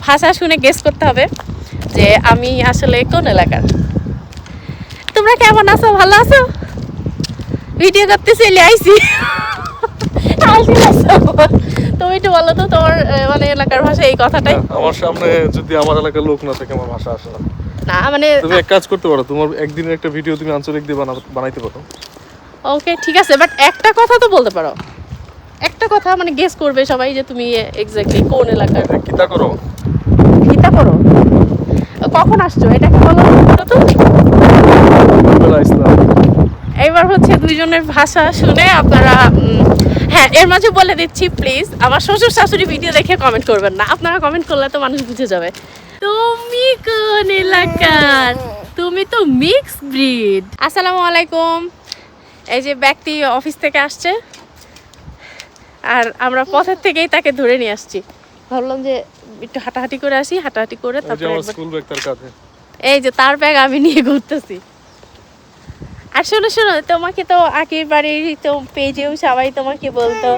ভাষা শুনে গেস করতে হবে যে আমি আসলে কোন এলাকার। তোমরা কেমন আছো? ভালো আছো? ভিডিও করতে চলে আমার। তুমি একটু বলো তো তোমার মানে এলাকার ভাষা এই কথাটাই। আমার সামনে যদি আমার এলাকার লোক না থাকে আমার ভাষা আসে না। না মানে তুমি এক কাজ করতে পারো তোমার একদিনের একটা ভিডিও তুমি আঞ্চলিক দিয়ে বানা- বানাইতে পারো। ওকে ঠিক আছে বাট একটা কথা তো বলতে পারো। একটা কথা মানে গেস করবে সবাই যে তুমি এক্স্যাক্টলি কোন এলাকার। কিতা করো? করো। কখন আসছো? এটা কি বলো তো বেলা এইবার হচ্ছে দুইজনের ভাষা শুনে আপনারা হ্যাঁ এর মাঝে বলে দিচ্ছি প্লিজ আমার শ্বশুর শাশুড়ি ভিডিও দেখে কমেন্ট করবেন না। আপনারা কমেন্ট করলে তো মানুষ বুঝে যাবে। তুমি কোন এলাকার? তুমি তো মিক্স ব্রিড আসসালামু আলাইকুম। এই যে ব্যক্তি অফিস থেকে আসছে। আর আমরা পথের থেকেই তাকে ধরে নিয়ে আসছি। ভাবলাম যে একটু হাঁটাহাঁটি করে আসি হাঁটাহাঁটি করে তারপরে স্কুল ব্যাগ তার কাঁধে। এই যে তার ব্যাগ আমি নিয়ে ঘুরতেছি। আর শোনো শোনো তোমাকে তো আগের বাড়ির তো পেজেও সবাই তোমাকে বলতো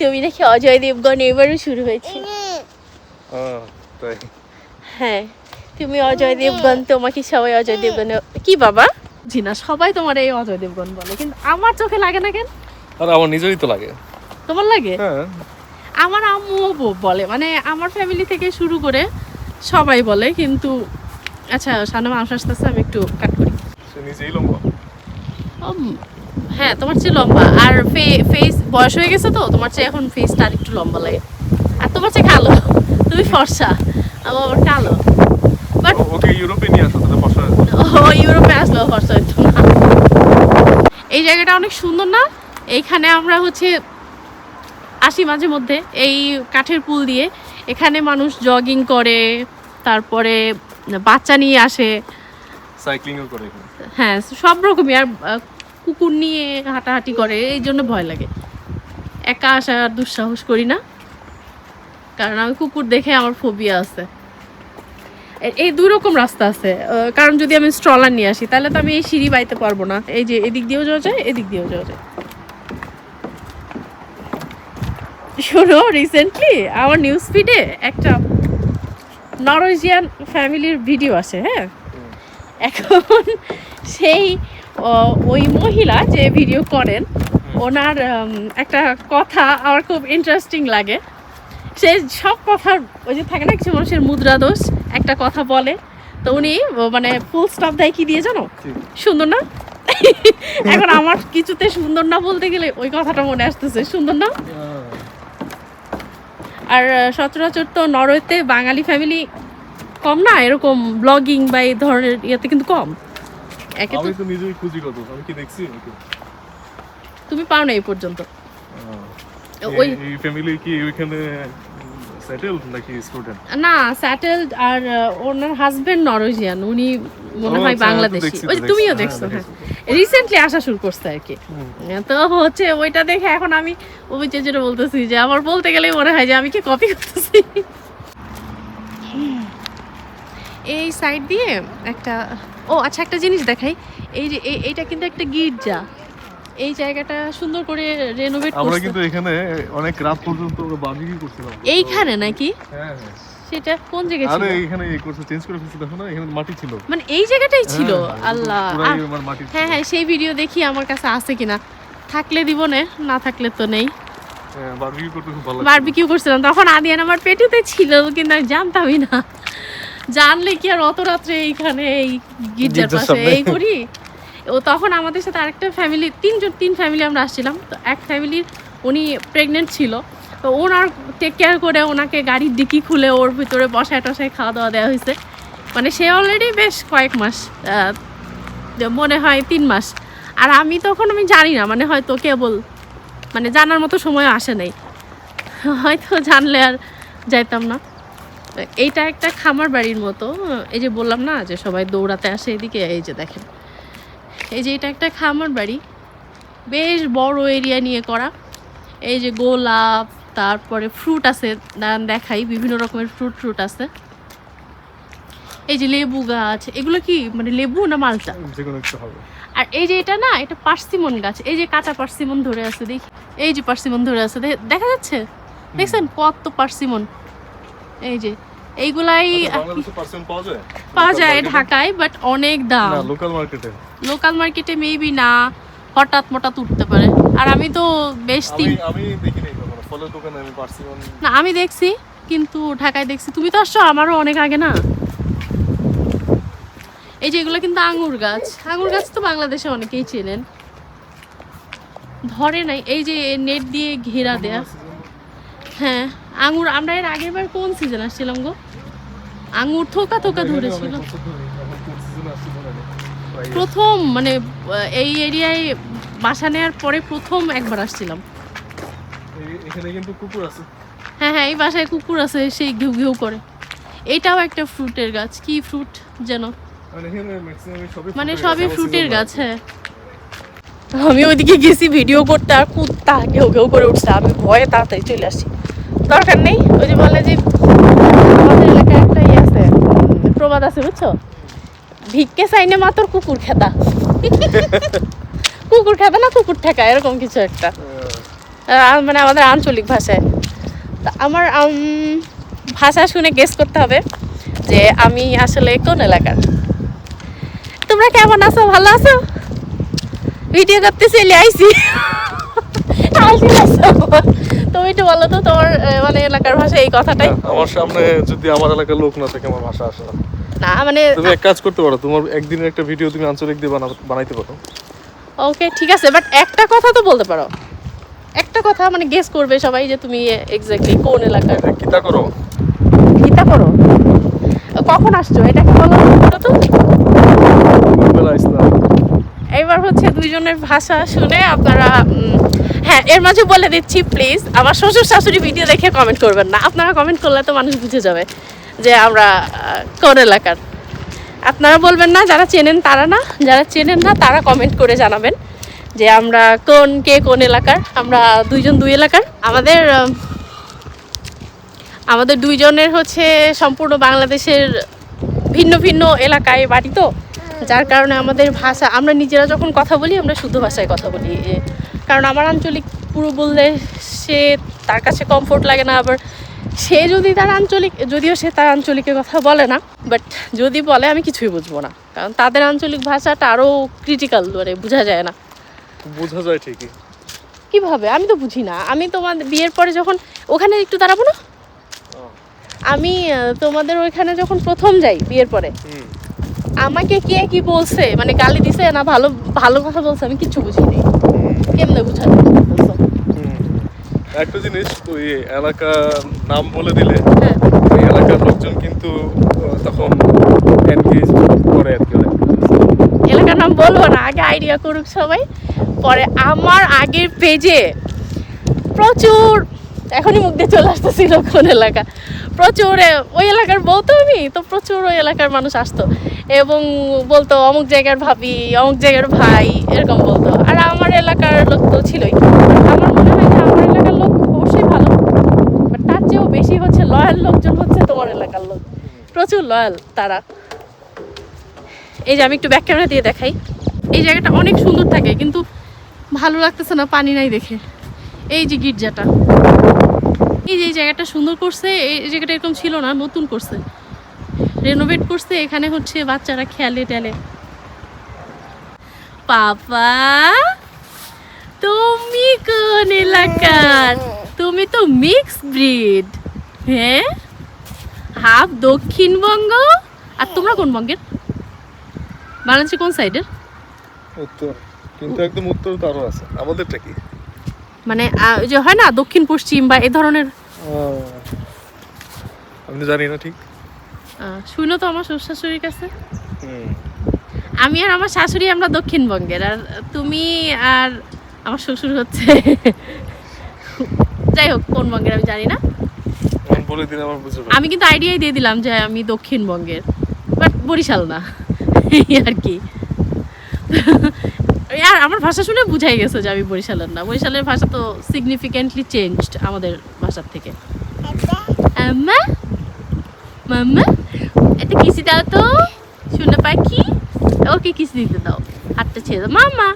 তুমি নাকি অজয় দেবগণ এবারও শুরু হয়েছে। হ্যাঁ তুমি অজয় দেবগণ তোমাকে সবাই অজয় দেবগণ কি বাবা? জি না সবাই তোমার এই অজয় দেবগণ বলে কিন্তু আমার চোখে লাগে না কেন? আর আমার নিজেরই তো লাগে। তোমার লাগে? হ্যাঁ। আমার আম্মু বলে মানে আমার ফ্যামিলি থেকে শুরু করে সবাই বলে কিন্তু আচ্ছা সামনে মানুষ আসতেছে আমি একটু কাট করি। হ্যাঁ তোমার চেয়ে লম্বা। আর ফেস বয়স হয়ে গেছে তো তোমার চেয়ে এখন ফেসটা আর একটু লম্বা লাগে। আর তোমার চেয়ে কালো। তুমি ফর্সা আমার কালো। বাট ওকে ইউরোপে নিয়ে আসো তাহলে বসা ও ইউরোপে ফর্সা না। এই জায়গাটা অনেক সুন্দর না? এইখানে আমরা হচ্ছে আসি মাঝে মধ্যে এই কাঠের পুল দিয়ে। এখানে মানুষ জগিং করে তারপরে বাচ্চা নিয়ে আসে। সাইক্লিংও করে হ্যাঁ সব রকমই আর কুকুর নিয়ে হাঁটাহাঁটি করে এই জন্য ভয় লাগে। একা আসার দুঃসাহস করি না কারণ আমি কুকুর দেখে আমার ফোবিয়া আছে। এই দুই রকম রাস্তা আছে। কারণ যদি আমি স্ট্রলার নিয়ে আসি তাহলে তো আমি এই সিঁড়ি বাইতে পারব না। এই যে এদিক দিয়েও যাওয়া যায় এদিক দিয়েও যাওয়া যায়। শোনো রিসেন্টলি আমার নিউজ ফিডে একটা নরওয়েজিয়ান ফ্যামিলির ভিডিও আছে হ্যাঁ? এখন সেই ওই মহিলা যে ভিডিও করেন ওনার একটা কথা আমার খুব ইন্টারেস্টিং লাগে। সে সব কথার ওই যে থাকে না কিছু মানুষের মুদ্রা দোষ একটা কথা বলে। তো উনি মানে ফুল স্টপ দেয় কি দিয়ে জানো? সুন্দর না? এখন আমার কিছুতে সুন্দর না বলতে গেলে ওই কথাটা মনে আসতেছে সুন্দর না? আর সচরাচর তো নরওয়েতে বাঙালি ফ্যামিলি কম না? এরকম ব্লগিং বা এই ধরনের ইয়েতে কিন্তু কম। একে তো নিজেই খুঁজি কত আমি কি দেখছি? তুমি পাও না এই পর্যন্ত। ওই ফ্যামিলি কি ওইখানে সেটেল নাকি স্টুডেন্ট না স্যাটেলড আর ওনার হাজবেন্ড নরওয়েজিয়ান উনি মনে হয় আচ্ছা, বাংলাদেশি। ওই তুমিও হ্যাঁ, দেখছ হ্যাঁ। রিসেন্টলি আসা শুরু করছে আর কি। তো হচ্ছে ওইটা দেখে এখন আমি ওই যে যেটা বলতেছি যে আমার বলতে গেলেই মনে হয় যে আমি কি কপি করতেছি। এই সাইড দিয়ে একটা ও আচ্ছা একটা জিনিস দেখাই। এই যে এই- এইটা কিন্তু একটা গির্জা। এই জায়গাটা সুন্দর করে রেনোভেট আমরা কিন্তু এখানে অনেক রাত পর্যন্ত বারবিকিউ করছিলাম? এইখানে নাকি? হ্যাঁ হ্যাঁ। সেটা কোন জায়গায় ছিল? আরে এখানে এই কোর্সে চেঞ্জ করে ফেলছি দেখো না এখানে মাটি ছিল। মানে এই জায়গাটাই ছিল? হ্যাঁ, আল্লাহ। ছিল। হ্যাঁ হ্যাঁ সেই ভিডিও দেখি আমার কাছে আছে কিনা। থাকলে দিব না না থাকলে তো নেই। হ্যাঁ বারবিকিউ করছিলাম। তখন আদিয়ান আমার পেটেতে ছিল কিন্তু আমি জানতামই না। জানলে কি আর অত রাত্রে এইখানে এই গির্জার পাশে এই করি? ও তখন আমাদের সাথে আরেকটা ফ্যামিলি তিনজন, তিন ফ্যামিলি আমরা আসছিলাম। তো এক ফ্যামিলির উনি প্রেগনেন্ট ছিল। তো ওনার টেক কেয়ার করে ওনাকে গাড়ির ডিকি খুলে ওর ভিতরে বসায় টসায় খাওয়া দাওয়া দেওয়া হয়েছে। মানে সে অলরেডি বেশ কয়েক মাস মনে হয় তিন মাস। আর আমি তখন আমি জানি না মানে হয়তো কেবল মানে জানার মতো সময় আসে নাই। হয়তো জানলে আর যাইতাম না। এইটা একটা খামার বাড়ির মতো। এই যে বললাম না যে সবাই দৌড়াতে আসে এদিকে, এই যে দেখেন। এই যে এটা একটা খামার বাড়ি। বেশ বড় এরিয়া নিয়ে করা। এই যে গোলাপ তারপরে ফ্রুট আছে দেখাই বিভিন্ন রকমের ফ্রুট ফ্রুট আছে। এই যে লেবু গাছ এগুলো কি মানে লেবু না মালটা আর এই যে এটা না এটা পার্সিমন গাছ। এই যে কাঁচা পার্সিমন ধরে আছে দেখি। এই যে পার্সিমন ধরে আছে দেখা যাচ্ছে? দেখছেন কত পার্সিমন? এই যে এইগুলাই পাওয়া যায়? পাওয়া যায়? ঢাকায় বাট অনেক দাম। লোকাল মার্কেটে লোকাল মার্কেটে মেবি না হঠাৎ মোটাৎ উঠতে পারে। আর আমি তো বেশ তিন পার্সিমন না। আমি দেখছি কিন্তু ঢাকায় দেখছি। তুমি তো আসছো আমারও অনেক আগে না? এই যে এগুলো কিন্তু আঙুর গাছ। আঙুর গাছ তো বাংলাদেশে অনেকেই চেনেন। ধরে নাই এই যে নেট দিয়ে ঘেরা দেয়া। হ্যাঁ। আঙুর আমরা এর আগের বার কোন সিজন আসছিলাম গো? আঙুর থোকা থোকা ধরেছিল। প্রথম মানে এই এরিয়ায় বাসা নেওয়ার পরে প্রথম একবার আসছিলাম। এখানে কিন্তু কুকুর আছে। হ্যাঁ হ্যাঁ এই বাসায় কুকুর আছে সেই ঘেউ ঘেউ করে। এটাও একটা ফ্রুটের গাছ কি ফ্রুট যেন? মানে সবই মানে fruit-এর সবই গাছ, ফ্রুটের গাছ হ্যাঁ। আমি ওইদিকে গেছি ভিডিও করতে আর কুত্তা ঘেউ ঘেউ করে উঠছে। আমি ভয়ে তাড়াতাড়ি চলে আসছি। দরকার নেই? ওই যে বলে যে, আমাদের এলাকায় একটা ইয়ে আছে, প্রবাদ আছে, বুঝছ? ভিক্ষে চাইনে মাত্র কুকুর খেতা। কুকুর খেতা না, কুকুর ঠেকা, এরকম কিছু একটা। মানে আমাদের আঞ্চলিক ভাষায়। তা আমার ভাষা শুনে গেস করতে হবে যে আমি আসলে কোন এলাকার। তোমরা কেমন আছো? ভালো আছো? ভিডিও করতে চলে আমার। তুমি একটু বলো তো তোমার মানে এলাকার ভাষা এই কথাটাই। আমার সামনে যদি আমার এলাকার লোক না থাকে আমার ভাষা আসে না। না মানে তুমি এক কাজ করতে পারো তোমার একদিনের একটা ভিডিও তুমি আঞ্চলিক দিয়ে বানা- বানাইতে পারো। ওকে ঠিক আছে বাট একটা কথা তো বলতে পারো। একটা কথা মানে গেস করবে সবাই যে তুমি এক্স্যাক্টলি কোন এলাকার। এটা কিতা করো। গীতা করো? কখন আসছো? এটাকে বলো বলো তো? এইবার হচ্ছে দুইজনের ভাষা শুনে আপনারা হ্যাঁ এর মাঝে বলে দিচ্ছি প্লিজ আমার শ্বশুর শাশুড়ি ভিডিও দেখে কমেন্ট করবেন না। আপনারা কমেন্ট করলে তো মানুষ বুঝে যাবে যে আমরা কোন এলাকার। আপনারা বলবেন না, যারা চেনেন তারা না, যারা চেনেন না তারা কমেন্ট করে জানাবেন যে আমরা কোন, কে কোন এলাকার। আমরা দুইজন দুই এলাকার। আমাদের আমাদের দুইজনের হচ্ছে সম্পূর্ণ বাংলাদেশের ভিন্ন ভিন্ন এলাকায় বাড়ি তো। যার কারণে আমাদের ভাষা আমরা নিজেরা যখন কথা বলি আমরা শুদ্ধ ভাষায় কথা বলি। কারণ আমার আঞ্চলিক পুরো বললে সে তার কাছে কমফোর্ট লাগে না আবার সে যদি তার আঞ্চলিক যদিও সে তার আঞ্চলিকের কথা বলে না বাট যদি বলে আমি কিছুই বুঝব না। কারণ তাদের আঞ্চলিক ভাষাটা আরও ক্রিটিক্যাল মানে বোঝা যায় না। বোঝা যায় ঠিকই। কীভাবে? আমি তো বুঝি না। আমি তোমার বিয়ের পরে যখন ওখানে একটু দাঁড়াবো না? আমি তোমাদের ওইখানে যখন প্রথম যাই বিয়ের পরে। আমাকে কে কি বলছে? মানে গালি দিছে না ভালো ভালো কথা বলছে আমি কিচ্ছু বুঝিনি। কেমনে বুঝাতে একটা জিনিস ওই এলাকার নাম বলে দিলে হ্যাঁ। ওই এলাকার লোকজন কিন্তু তখন এনগেজ করে আর কি এলাকার নাম বলব না আগে আইডিয়া করুক সবাই। পরে আমার আগের পেজে প্রচুর এখনই মুখ দিয়ে চলে আসতেছিল কোন এলাকা। প্রচুর ওই এলাকার বউ তো আমি তো প্রচুর ওই এলাকার মানুষ আসতো। এবং বলতো, অমুক জায়গার ভাবি, অমুক জায়গার ভাই, এরকম বলতো। আর আমার এলাকার লোক তো ছিলই। আমার মনে হয় যে আমার এলাকার লোক অবশ্যই ভালো। বাট তার চেয়েও বেশি হচ্ছে লয়াল লোকজন হচ্ছে তোমার এলাকার লোক। প্রচুর লয়াল তারা। এই যে আমি একটু ব্যাক ক্যামেরা দিয়ে দেখাই। এই জায়গাটা অনেক সুন্দর থাকে, কিন্তু ভালো লাগতেছে না, পানি নাই দেখে। এই যে গির্জাটা। এই যে জায়গাটা সুন্দর করছে, এই জায়গাটা এরকম ছিল না, নতুন করছে। রেনোভেট করছে এখানে হচ্ছে বাচ্চারা খেলে টেলে। পাপা তুমি কোন এলাকার? তুমি তো মিক্স ব্রিড হ্যাঁ? হাফ দক্ষিণবঙ্গ আর তোমরা কোন বঙ্গের? বাংলাদেশে কোন সাইডের উত্তর কিন্তু একদম উত্তর তো আরও আছে। আমাদেরটা কি? মানে যে হয় না দক্ষিণ পশ্চিম বা এ ধরনের? আমি জানি না ঠিক। শুনো তো আমার শ্বশুর শাশুড়ির কাছে আমি আর আমার শাশুড়ি আমরা দক্ষিণবঙ্গের আর তুমি আর আমার শ্বশুর হচ্ছে যাই হোক কোন বঙ্গের আমি জানি না। বলে দিলে আমার আমি কিন্তু আইডিয়াই দিয়ে দিলাম যে আমি দক্ষিণবঙ্গের বাট বরিশাল না এই আর কি। আর আমার ভাষা শুনে বুঝাই গেছে যে আমি বরিশালের না। বরিশালের ভাষা তো সিগনিফিকেন্টলি চেঞ্জড আমাদের ভাষার থেকে। আম্মা? মাম্মা একটা কিসি দাও তো শোনা পাখি ওকে কিসি দিতে দাও হাতটা ছেড়ে দাও মামা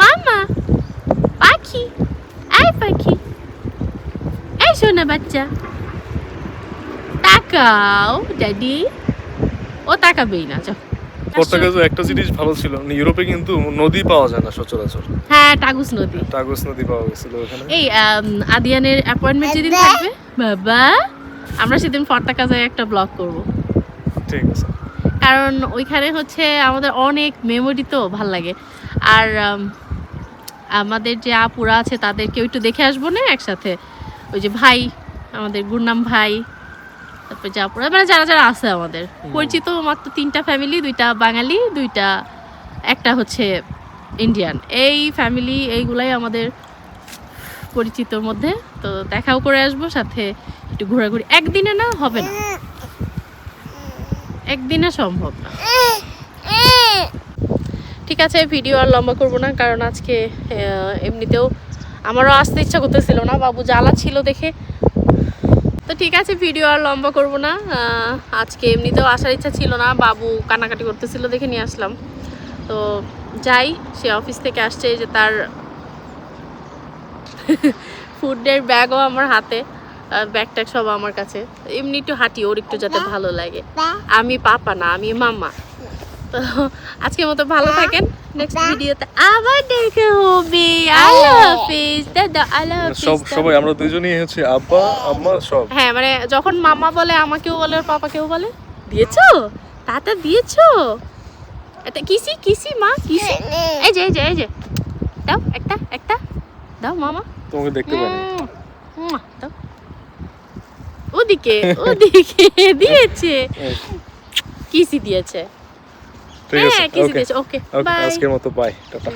মামা পাখি এই পাখি এই শোনা বাচ্চা তাক তাকাও ড্যাডি ও তাকাবেই না চল পর্তুগাজে একটা জিনিস ভালো ছিল। ইউরোপে কিন্তু নদী পাওয়া যায় না সচরাচর। হ্যাঁ টাগুস নদী। টাগস নদী পাওয়া গেছিল ওখানে। এই আদিয়ানের অ্যাপয়েন্টমেন্ট যেদিন থাকবে? বাবা। আমরা সেদিন ফর্তাকাজায় একটা ব্লগ করব। ঠিক আছে। কারণ ওইখানে হচ্ছে আমাদের অনেক মেমোরি তো ভালো লাগে। আর আমাদের যে আপুরা আছে তাদেরকে একটু দেখে আসব না একসাথে? ওই যে ভাই আমাদের গুরনাম ভাই তারপর যে আপুরা মানে যারা যারা আছে আমাদের। পরিচিত মাত্র তিনটা ফ্যামিলি দুইটা বাঙালি দুইটা একটা হচ্ছে ইন্ডিয়ান এই ফ্যামিলি এইগুলাই আমাদের পরিচিতর মধ্যে। তো দেখাও করে আসব সাথে একটু ঘোরাঘুরি। একদিনে না হবে না? একদিনে সম্ভব না। ঠিক আছে, ভিডিও আর লম্বা করব না, কারণ আজকে এমনিতেও আমারও আসতে ইচ্ছা করতেছিল না, বাবু জ্বালা ছিল দেখে। তো ঠিক আছে, ভিডিও আর লম্বা করব না আজকে এমনিতেও আসার ইচ্ছা ছিল না, বাবু কান্নাকাটি করতেছিল দেখে নিয়ে আসলাম। তো যাই, সে অফিস থেকে আসছে যে তার ফুডের ব্যাগও আমার হাতে। ব্যাগ ট্যাগ সব আমার কাছে। এমনি একটু হাঁটি ওর একটু যাতে ভালো লাগে। আমি পাপা না আমি মামা তো আজকের মতো ভালো থাকেন। নেক্সট ভিডিওতে আবার দেখা হবে। আল্লাহ হাফিজ। দাদা আল্লাহ সব হাফিজ সবাই আমরা দুজনেই হচ্ছে আব্বা আম্মা সব। হ্যাঁ মানে যখন মামা বলে আমাকেও বলে ওর পাপাকেও বলে। দিয়েছ? তাতা দিয়েছ? এটা কিসি কিসি মা কিসি? এই যে এই যে এই যে। দাও একটা একটা। দাও মামা। তোমাকে দেখতে উম, দাও। ওদিকে ওদিকে দিয়েছে। কিসি দিয়েছে? ঠিক আছে হ্যাঁ কিসি ওকে দিয়েছে ওকে ওকে আজকের মতো বাই টাটা।